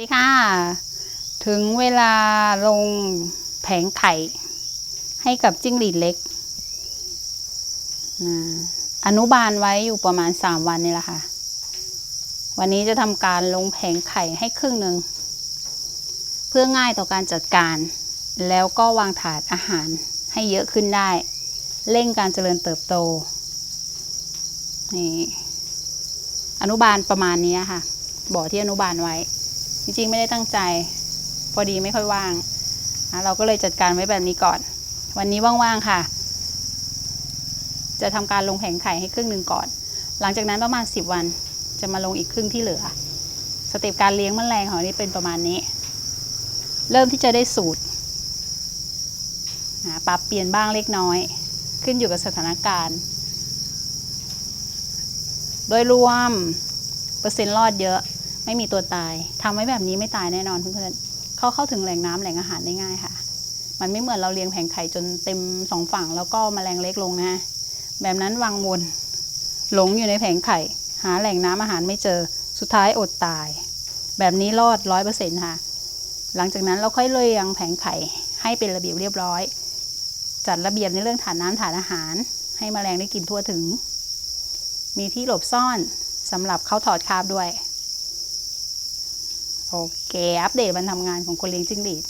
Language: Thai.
สวัสดีค่ะ ถึงเวลาลงแผงไข่ให้กับจิ้งหรีดเล็กอ่าอนุบาลไว้อยู่ประมาณ 3 วันนี่แหละค่ะ วันนี้จะทำการลงแผงไข่ให้ครึ่งหนึ่ง เพื่อง่ายต่อการจัดการ แล้วก็วางถาดอาหารให้เยอะขึ้นได้ เร่งการเจริญเติบโต นี่ อนุบาลประมาณนี้ค่ะ บ่อที่อนุบาลไว้ จริงๆ ไม่ได้ตั้งใจ พอดีไม่ค่อยว่างนะเราก็เลยจัดการไว้แบบนี้ก่อน วันนี้ว่างๆค่ะ จะทำการลงแผงไข่ให้ครึ่งหนึ่งก่อน หลังจากนั้นประมาณ 10 วันจะมาลงอีกครึ่งที่เหลือ สเต็ปการเลี้ยงแมลงของนี่เป็นประมาณนี้ เริ่มที่จะได้สูตรนะปรับเปลี่ยนบ้างเล็กน้อย ขึ้นอยู่กับสถานการณ์ โดยรวม เปอร์เซ็นต์รอดเยอะ ไม่มีตัวตายทำไว้แบบนี้ไม่ตายแน่นอนเพื่อนๆเขาเข้าถึงแหล่งน้ำแหล่งอาหารได้ง่ายค่ะ มันไม่เหมือนเราเลี้ยงแผงไข่จนเต็มสองฝั่งแล้วก็มแมลงเล็กลงนะ แบบนั้นวางวนหลงอยู่ในแผงไข่ หาแหล่งน้ำอาหารไม่เจอสุดท้ายอดตาย แบบนี้รอดร้อยเปอร์เซ็นต์ค่ะ หลังจากนั้นเราค่อยเลี้ยงแผงไข่ให้เป็นระเบียบเรียบร้อย จัดระเบียบในเรื่องฐานน้ำฐานอาหาร ให้แมลงได้กินทั่วถึง มีที่หลบซ่อนสำหรับเขาถอดคาบด้วย โอเค อัปเดตวันทำงานของคนเลี้ยงจิ้งหรีด